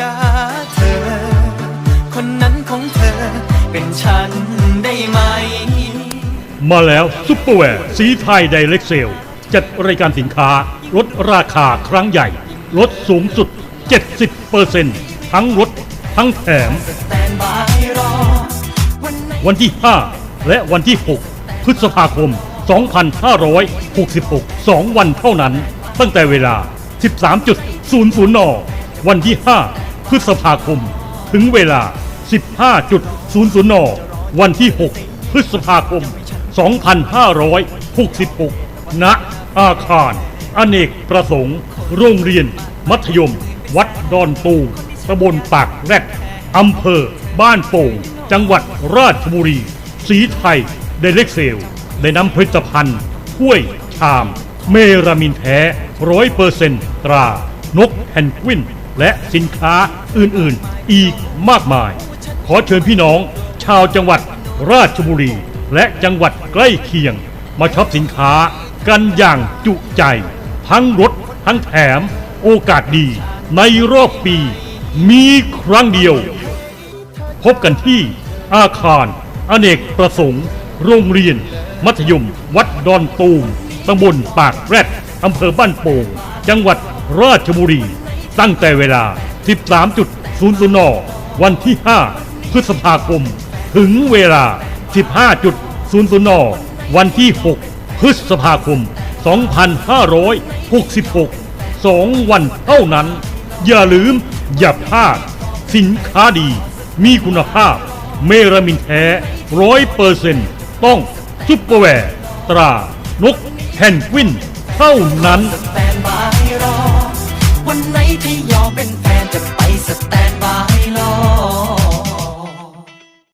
จ้าเธอ คนนั้นของเธอ เป็นฉันได้ไหม มาแล้วซุปเปอร์แวร์สีไทยไดเรกเซลจัดรายการสินค้า ลดราคาครั้งใหญ่ ลดสูงสุด 70%ทั้งลดทั้งแถม แตนบายรอ วันไหนวันที่ 5 และวันที่ 6 พฤษภาคม 2566 2 วันเท่านั้น ตั้งแต่เวลา 13.00นวันที่ 5 พฤษภาคม ถึงเวลา 15.00 น วันที่ 6 พฤษภาคม 2566 ณ อาคาร อเนกประสงค์ โรงเรียน มัธยม วัดดอนตูมตำบลปากแรดอำเภอ บ้านโป่ง จังหวัดราชบุรี สีไทยไดเล็กเซล ได้นำผลิตภัณฑ์ถ้วยชาม เมรามินแท้ร้อยเปอร์เซนตรา นกแพนกวิน และสินค้าอื่นๆ อีกมากมาย ขอเชิญพี่น้องชาวจังหวัดราชบุรี และจังหวัดใกล้เคียง มาช็อปสินค้ากันอย่างจุใจ ทั้งลดทั้งแถมโอกาสดี ในรอบปี มีครั้งเดียว พบกันที่อาคาร อเนกประสงค์ โรงเรียน มัธยม วัดดอนตูมตำบลปากแรดอำเภอบ้านโป่ง จังหวัดราชบุรี ตั้งแต่เวลา 13.00นวันที่ 5 พฤษภาคม ถึงเวลา 15.00นวันที่ 6 พฤษภาคม 2566สองวันเท่านั้น อย่าลืมอย่าพลาด สินค้าดี มีคุณภาพ เมรามินแท้ร้อยเปอร์เซนต์ต้องซุปเปอร์แวร์ตรานกแพนกวินเท่านั้น